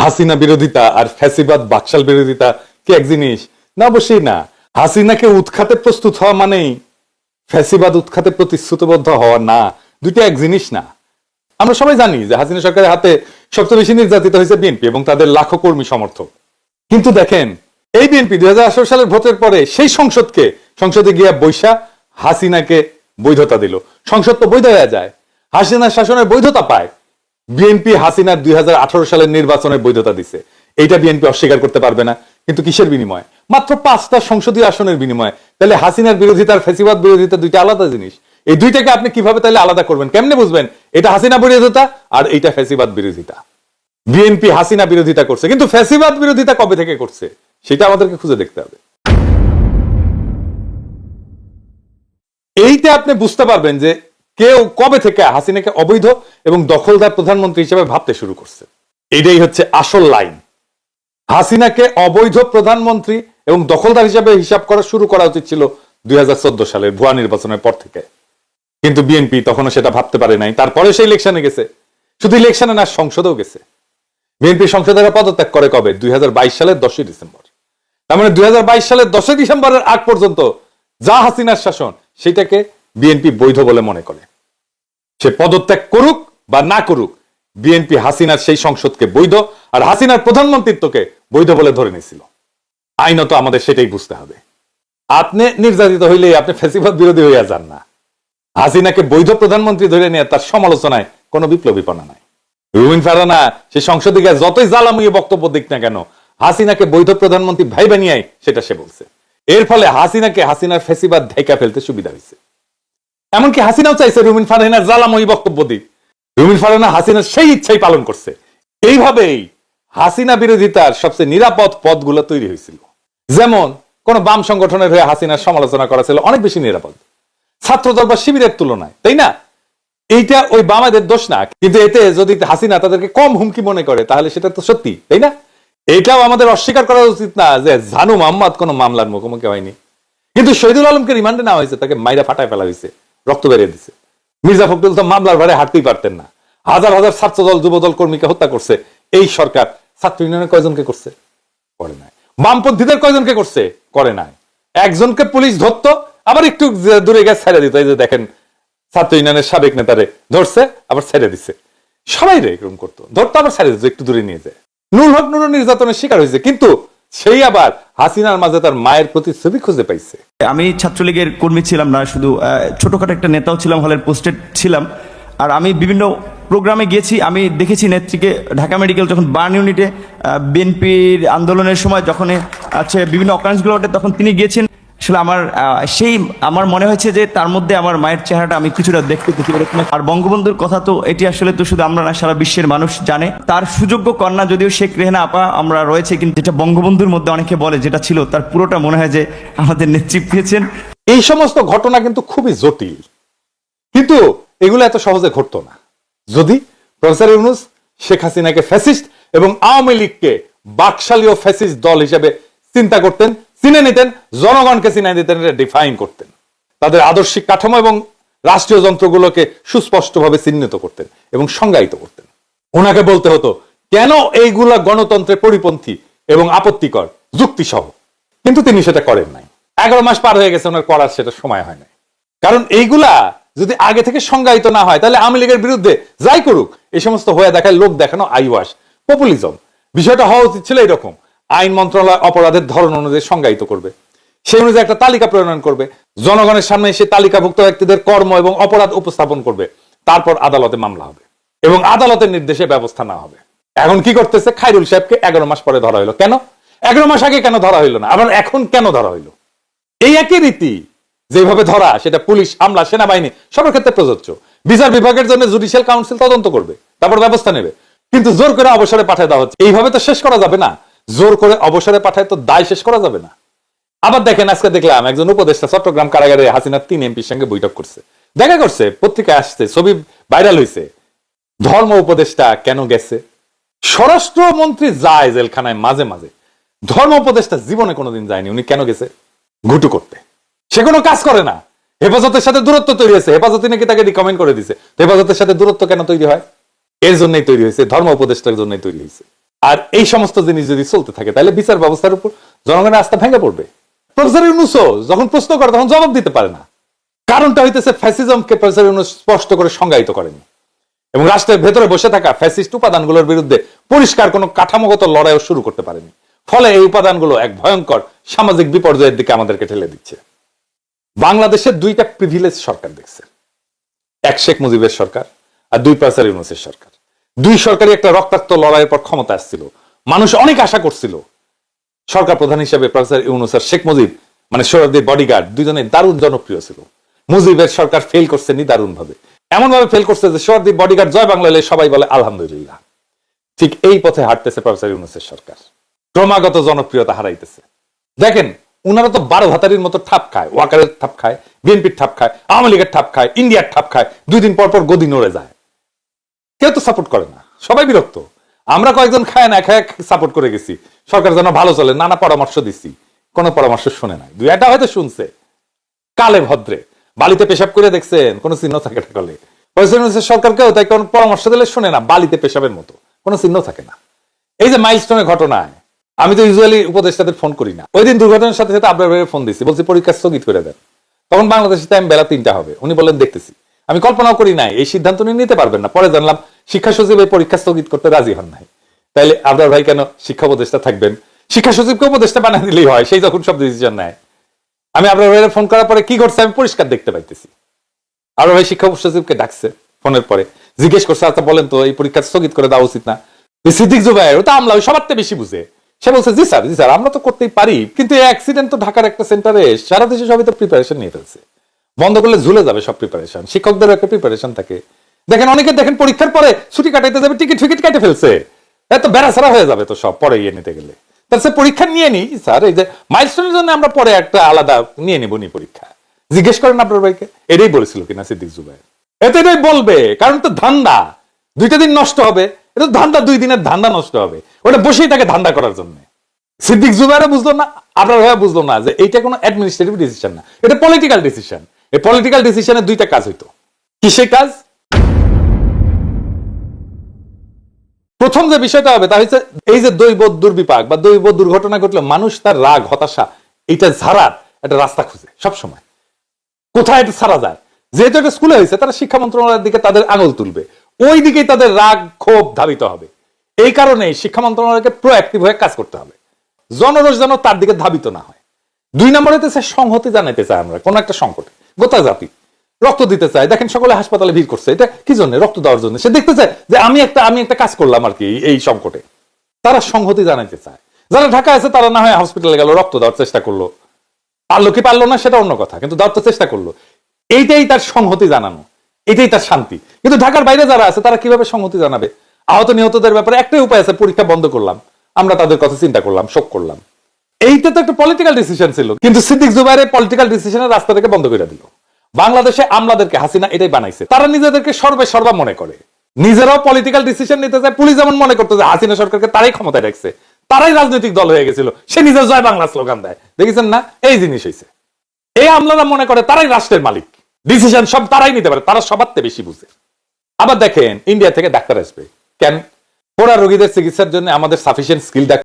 হাসিনা বিরোধিতা আর ফ্যাসিবাদ, বাকশাল বিরোধিতা, কি এক জিনিস? না, অবশ্যই না। হাসিনাকে উৎখাতে প্রস্তুত হওয়া মানেই ফ্যাসিবাদ উৎখাতে প্রতিশ্রুতিবদ্ধ হওয়া না। দুইটা এক জিনিস না। আমরা সবাই জানি যে হাসিনা সরকারের হাতে সবচেয়ে বেশি নির্যাতিত হয়েছে বিএনপি এবং তাদের লাখো কর্মী সমর্থক। কিন্তু দেখেন, এই বিএনপি দুই হাজার আঠারো সালের ভোটের পরে সেই সংসদকে, সংসদে গিয়া বৈশা হাসিনাকে বৈধতা দিল। সংসদ তো বৈধ হয়ে যায়। হাসিনার শাসনের বৈধতা পায়। বিএনপি হাসিনার দুই সালের নির্বাচনের বৈধতা দিছে। এইটা বিএনপি অস্বীকার করতে পারবে না, কিন্তু কিসের বিনিময়? মাত্র পাঁচটা সংসদীয় আসনের বিনিময়। তাহলে হাসিনার বিরোধিতা আর ফেসিবাদ বিরোধিতা দুইটা আলাদা জিনিস। এই দুইটাকে আপনি কীভাবে তাহলে আলাদা করবেন? কেমনে বুঝবেন? এটা হাসিনা বিরোধিতা আর এইটা ফেসিবাদ বিরোধিতা। বিএনপি হাসিনা বিরোধিতা করছে, কিন্তু ফেসিবাদ বিরোধিতা কবে থেকে করছে? সেটা আমাদেরকে খুঁজে দেখতে হবে। এইটা আপনি বুঝতে পারবেন যে কেউ কবে থেকে হাসিনাকে অবৈধ এবং দখলদার প্রধানমন্ত্রী হিসেবে ভাবতে শুরু করছে? এটাই হচ্ছে আসল লাইন। হাসিনাকে অবৈধ প্রধানমন্ত্রী এবং দখলদার হিসাবে হিসাব করা শুরু করা উচিত ছিল দুই সালের ভুয়া নির্বাচনের পর থেকে। কিন্তু বিএনপি তখনও সেটা ভাবতে পারে নাই। তারপরে সেই ইলেকশনে গেছে। শুধু ইলেকশনে না, সংসদেও গেছে। বিএনপি সংসদের পদত্যাগ করে কবে? দুই হাজার বাইশ সালের দশই ডিসেম্বর। তার মানে দুই হাজার বাইশ সালের দশই ডিসেম্বরের আগ পর্যন্ত যা হাসিনার শাসন, সেটাকে বিএনপি বৈধ বলে মনে করে। সে পদত্যাগ করুক বা না করুক, বিএনপি হাসিনার সেই সংসদকে বৈধ আর হাসিনার প্রধানমন্ত্রিত্বকে বৈধ বলে ধরে নিয়েছিল। আইনত আমাদের সেটাই বুঝতে হবে। আপনি নির্যাতিত হইলে আপনি ফেসিবাদ বিরোধী হইয়া যান না। হাসিনাকে বৈধ প্রধানমন্ত্রী ধরে নিয়ে তার সমালোচনায় কোনো বিপ্লবীপনা নাই। রুমিন ফারানা সে সংসদে গিয়ে যতই জ্বালামুয়ে বক্তব্য দিক না কেন, হাসিনাকে বৈধ প্রধানমন্ত্রী ভাই বানিয়াই সেটা সে বলছে। এর ফলে হাসিনাকে হাসিনার ফেসিবাদ ঢেকা ফেলতে সুবিধা হয়েছে এমনকি হাসিনাও চাইছে রুমিন ফারহানার জ্বালাময়ী বক্তব্য দিক। রুমিন ফারহানা হাসিনার সেই ইচ্ছাই পালন করছে। এইভাবেই হাসিনা বিরোধিতার সবচেয়ে নিরাপদ পদগুলো তৈরি হয়েছিল। যেমন, কোন বাম সংগঠনের হয়ে হাসিনার সমালোচনা করা ছিল অনেক বেশি নিরাপদ। ছাত্রদল বা শিবিরের তুলনায়, তাই না? এইটা ওই বামাদের দোষ না। কিন্তু এতে যদি হাসিনা তাদেরকে কম হুমকি মনে করে, তাহলে সেটা তো সত্যি, তাই না? এটাও আমাদের অস্বীকার করা উচিত না যে জানু মোহাম্মদ কোনো মামলার মুখোমুখি হয়নি। কিন্তু শহীদুল আলমকে রিমান্ডে নেওয়া হয়েছে, তাকে মাইরা ফাটায় ফেলা হয়েছে। রক্ত বেরিয়ে দিছে। মির্জা ফখরুল তো মামলার ভারে হাঁটতেই পারতেন না। হাজার হাজার ছাত্রদল, যুবদল কর্মীকে হত্যা করছে। এই সরকার ছাত্র ইউনিয়নের কয়জনকে করছে? করে নাই। বামপন্থীদের কয়জনকে করছে? করে নাই। একজনকে পুলিশ ধরতো, আবার একটু দূরে গিয়ে ছেড়ে দিত। এই যে দেখেন, ছাত্র ইউনিয়নের সাবেক নেতারে ধরছে, আবার ছেড়ে দিছে। সবাই রে এরকম করতো। ধরতো, আবার ছেড়ে দিত, একটু দূরে নিয়ে যায়। নুর হক নুর নির্যাতনের শিকার হয়েছে। কিন্তু সেই আবার হাসিনার মাঝে তার মায়ের প্রতি ছবি খুঁজে পাইছে। আমি ছাত্রলীগের কর্মী ছিলাম না, শুধু ছোটখাটো একটা নেতাও ছিলাম, হলের পোস্টেড ছিলাম। আর আমি বিভিন্ন প্রোগ্রামে গিয়েছি, আমি দেখেছি নেত্রীকে ঢাকা মেডিকেল যখন বার্ন ইউনিটে বিএনপির আন্দোলনের সময় যখন আছে বিভিন্ন অকারেন্সগুলো তখন তিনি গিয়েছেন। আসলে আমার সেই আমার মনে হয়েছে যে তার মধ্যে আমার মায়ের চেহারাটা আমি কিছুটা দেখতে পেয়েছি এরকম আর বঙ্গবন্ধুর কথা তো এটি আসলে তো শুধু আমরা না, সারা বিশ্বের মানুষ জানে। তার সুযোগ্য কন্যা যদিও শেখ রেহানা আপা, আমরা রয়েছে, কিন্তু যেটা বঙ্গবন্ধুর মধ্যে অনেকে বলে, যেটা ছিল তার পুরোটা মনে হয় যে আমাদের নেতৃত্ব পেয়েছেন এই সমস্ত ঘটনা কিন্তু খুবই জটিল। কিন্তু এগুলো এত সহজে ঘটতো না। যদি প্রফেসর ইউনুস, শেখ হাসিনাকে ফ্যাসিস্ট এবং আওয়ামী লীগকে বাকশালী ও ফ্যাসিস্ট দল হিসেবে চিন্তা করতেন চিনে নিতেন, জনগণকে চিনে নিতেন ডিফাইন করতেন। তাদের আদর্শিক কাঠামো এবং রাষ্ট্রীয় যন্ত্রগুলোকে সুস্পষ্টভাবে চিহ্নিত করতেন এবং সংজ্ঞায়িত করতেন। ওনাকে বলতে হতো, কেন এইগুলা গণতন্ত্রের পরিপন্থী এবং আপত্তিকর, যুক্তিসহ? কিন্তু তিনি সেটা করেন নাই। এগারো মাস পার হয়ে গেছে, ওনার করার সেটা সময় হয় নাই। কারণ এইগুলা যদি আগে থেকে সংজ্ঞায়িত না হয়, তাহলে আওয়ামী লীগের বিরুদ্ধে যাই করুক, এই সমস্ত হয়ে দেখায়, লোক দেখানো আইওয়াস পপুলিজম বিষয়টা হওয়া উচিত ছিল এরকম আইন মন্ত্রণালয় অপরাধের ধরন অনুযায়ী সংজ্ঞায়িত করবে। সেই অনুযায়ী একটা তালিকা প্রণয়ন করবে। জনগণের সামনে সেই তালিকাভুক্ত ব্যক্তিদের কর্ম এবং অপরাধ উপস্থাপন করবে। তারপর আদালতে মামলা হবে এবং আদালতের নির্দেশে ব্যবস্থা নেওয়া হবে। এখন কি করতেছে? খাইরুল সাহেবকে এগারো মাস পরে ধরা হইল। কেন? এগারো মাস আগে কেন ধরা হইল না? আবার এখন কেন ধরা হইল? এই একই রীতি যেভাবে ধরা, সেটা পুলিশ, আমলা, সেনাবাহিনী, সবার ক্ষেত্রে প্রযোজ্য। বিচার বিভাগের জন্য জুডিশিয়াল কাউন্সিল তদন্ত করবে, তারপর ব্যবস্থা নেবে। কিন্তু জোর করে অবসরে পাঠায় দেওয়া হচ্ছে। এইভাবে তো শেষ করা যাবে না। জোর করে অবসরে পাঠায় তো দায় শেষ করা যাবে না। আবার দেখেন, আজকে দেখলাম একজন উপদেষ্টা চট্টগ্রাম কারাগারে হাসিনার তিন এমপির সঙ্গে বৈঠক করছে। দেখা করছে, পত্রিকায় আসছে, ছবি ভাইরাল হয়েছে ধর্ম উপদেষ্টা কেন গেছে? স্বরাষ্ট্রমন্ত্রী যায় জেলখানায় মাঝে মাঝে। ধর্ম উপদেষ্টা জীবনে কোনোদিন যায়নি, উনি কেন গেছে? ঘুটু করতে। সে কোনো কাজ করে না। হেফাজতের সাথে দূরত্ব তৈরি হয়েছে। হেফাজতে নাকি তাকে রিকমেন্ড করে দিছে? হেফাজতের সাথে দূরত্ব কেন তৈরি হয়? এর জন্যই তৈরি হয়েছে, ধর্ম উপদেষ্টার জন্যই তৈরি হয়েছে। আর এই সমস্ত জিনিস যদি চলতে থাকে, তাহলে বিচার ব্যবস্থার উপর জনগণের আস্থা ভেঙে পড়বে। প্রফেসর ইউনুসও যখন প্রশ্ন করে, তখন জবাব দিতে পারে না। কারণটা হইতেছে ফ্যাসিজমকে প্রফেসর ইউনুস স্পষ্ট করে সংজ্ঞায়িত করেনি এবং রাষ্ট্রের ভেতরে বসে থাকা ফ্যাসিস্ট উপাদানগুলোর বিরুদ্ধে পরিষ্কার কোনো কাঠামোগত লড়াইও শুরু করতে পারেনি। ফলে এই উপাদানগুলো এক ভয়ঙ্কর সামাজিক বিপর্যয়ের দিকে আমাদেরকে ঠেলে দিচ্ছে। বাংলাদেশের দুইটা প্রিভিলেজ সরকার দেখছে। এক শেখ মুজিবের সরকার আর দুই প্রফেসর ইউনুসের সরকার। দুই সরকারই একটা রক্তাক্ত লড়াইয়ের পর ক্ষমতা আসছিল। মানুষ অনেক আশা করছিল। সরকার প্রধান হিসেবে প্রফেসর ইউনুস আর শেখ মুজিব মানে সৌরদ্দীর বডিগার্ড দুজনে দারুণ জনপ্রিয় ছিল। মুজিবের সরকার ফেল করছে নি দারুণ ভাবে এমন ভাবে ফেল করছে যে সৌরদ্দীপ বডিগার্ড জয় বাংলা সবাই বলে, আলহামদুলিল্লাহ। ঠিক এই পথে হাঁটতেছে প্রফেসর ইউনুসের সরকার। ক্রমাগত জনপ্রিয়তা হারাইতেছে। দেখেন, উনারা তো বারো ভাতারির মতো ঠাপ খায়, ওয়াকারের ঠাপ খায়, বিএনপির ঠাপ খায়, আওয়ামী লীগের ঠাপ খায়, ইন্ডিয়ার ঠাপ খায়, দুই দিন পর পর গদি নড়ে যায়। কেউ তো সাপোর্ট করে না। সবাই বিরক্ত। আমরা কয়েকজন খায় না, খায় সাপোর্ট করে গেছি। সরকার যেন ভালো চলে, নানা পরামর্শ দিছি। কোনো পরামর্শ শুনে নাই। দুই একটা হয়তো শুনছে। কালে ভদ্রে। বালিতে পেশাব করে দেখছেন, কোনো চিহ্ন থাকে না কলে। সরকারকেও, তাই কোনো পরামর্শ দিলে শুনে না, বালিতে পেশাবের মতো। কোনো চিহ্ন থাকে না। এই যে মাইলস্টোনের ঘটনায়, আমি তো ইউজুয়ালি উপদেষ্টাদের ফোন করি না। ওই দিন দুর্ঘটনার সাথে সাথে আপনার ফোন দিছি। বলছি, পরীক্ষা স্থগিত করে দেন। তখন বাংলাদেশে টাইম বেলা তিনটা হবে। উনি বললেন, দেখতেছি। আমি কল্পনাও করি নাই, এই সিদ্ধান্ত উনি নিতে পারবেন না। পরে জানলাম, শিক্ষা সচিব এই পরীক্ষা স্থগিত করতে রাজি হন নাই। তাইলে আপনার ভাই কেন শিক্ষা উপদেষ্টা থাকবেন? শিক্ষা সচিবকে উপদেষ্টা বানিয়ে দিলেই হয়, সেই যখন সব ডিসিশন নেয়। আমি আপনার ভাইয়ের ফোন করার পরে কি করছে আমি পরিষ্কার দেখতে পাইতেছি। আপনার ভাই শিক্ষা সচিবকে ডাকছে ফোনের পরে। জিজ্ঞেস করছে আচ্ছা বলেন তো, এই পরীক্ষা স্থগিত করে দেওয়া উচিত না? সিদ্দিক জুবাইর ও তো আমলা সবার থেকে বেশি বুঝে। সে বলছে, জি স্যার জি স্যার, আমরা তো করতেই পারি, কিন্তু এই অ্যাক্সিডেন্ট তো ঢাকার একটা সেন্টারে সারা দেশে সবাই তো প্রিপারেশন নিয়ে ফেলছে। বন্ধ করলে ঝুলে যাবে সব প্রিপারেশন শিক্ষকদেরও একটা প্রিপারেশন থাকে। দেখেন অনেকে দেখেন পরীক্ষার পরে ছুটি কাটাইতে যাবে টিকিট ফিকিট কাটে ফেলছে। এত বেড়াছাড়া হয়ে যাবে তো সব পরে ইয়ে নিতে গেলে। তার সে পরীক্ষা নিয়ে নি, স্যার, এই যে মাইলস্টোনের জন্য আমরা পরে একটা আলাদা নিয়ে নিব নি পরীক্ষা। জিজ্ঞেস করেন আপনার ভাইকে, এটাই বলেছিল কিনা সিদ্দিক জুবাইর এতে এটাই বলবে, কারণ তো ধান্দা। দুইটা দিন নষ্ট হবে, এটা ধান্দা, দুই দিনের ধান্দা নষ্ট হবে। ওটা বসেই থাকে ধান্দা করার জন্য। সিদ্দিক জুবাইরও বুঝলো না, আপনার ভাইয়া বুঝলো না যে এইটা কোনো অ্যাডমিনিস্ট্রেটিভ ডিসিশন না, এটা পলিটিক্যাল ডিসিশন এই পলিটিক্যাল ডিসিশনের দুইটা কাজ হইতো। কিসে কাজ? প্রথম যে বিষয়টা হবে, তা হচ্ছে এই যে দৈব দুর্বিপাক বা দৈব দুর্ঘটনা ঘটলে মানুষ তার রাগ, হতাশা এটা ঝাড়ার একটা রাস্তা খুঁজে সব সময় কোথায় এটা ছাড়া যায়? যেহেতু এটা স্কুলে হয়েছে তারা শিক্ষা মন্ত্রণালয়ের দিকে তাদের আঙুল তুলবে। ওই দিকেই তাদের রাগ ক্ষোভ ধাবিত হবে। এই কারণে শিক্ষা মন্ত্রণালয়কে প্রোঅ্যাক্টিভ হয়ে কাজ করতে হবে। জনরস যেন তার দিকে ধাবিত না হয়। দুই নম্বরে হচ্ছে সংহতি জানাইতে চাই আমরা, কোনো একটা সংকটে। গোটা জাতি। রক্ত দিতে চায়। দেখেন সকলে হাসপাতালে ভিড় করছে। এটা কি জন্য? রক্ত দেওয়ার জন্য। সে দেখতে চায় যে আমি একটা আমি একটা কাজ করলাম আর কি এই সংকটে। তারা সংহতি জানাইতে চায়। যারা ঢাকা আছে, তারা না হয় হসপিটালে গেল, রক্ত দেওয়ার চেষ্টা করল। পারল কি পারল না, সেটা অন্য কথা। কিন্তু দেওয়ার তো চেষ্টা করল। এইটাই তার সংহতি জানানো। এটাই তার শান্তি। কিন্তু ঢাকার বাইরে যারা আছে, তারা কীভাবে সংহতি জানাবে? আহত নিহতদের ব্যাপারে একটাই উপায় আছে, পরীক্ষা বন্ধ করলাম। আমরা তাদের কথা চিন্তা করলাম, শোক করলাম। এইটা তো একটা পলিটিক্যাল ডিসিশন ছিল। কিন্তু সিদ্দিক জুবাইরের পলিটিক্যাল ডিসিশনের রাস্তা থেকে বন্ধ করে দিল। বাংলাদেশে আমলাদেরকে হাসিনা এটাই বানাইছে। তারা নিজেদেরকে সর্বে সর্বা মনে করে। নিজেরাও পলিটিক্যাল ডিসিশন নিতে চায়, পুলিশ যেমন মনে করতো যে হাসিনা সরকারকে তারাই ক্ষমতায় রাখছে, তারাই রাজনৈতিক দল হয়ে গেছিল। সে নিজের জয় বাংলা স্লোগান দেয়। দেখেছেন না? এই জিনিস হয়েছে এই আমলারা মনে করে তারাই রাষ্ট্রের মালিক। ডিসিশন সব তারাই নিতে পারে, তারা সবার থেকে বেশি বুঝে। আবার দেখেন ইন্ডিয়া থেকে ডাক্তার আসবে। কেন? ওরা রোগীদের চিকিৎসার জন্য আমাদের সাফিসিয়েন্ট স্কিল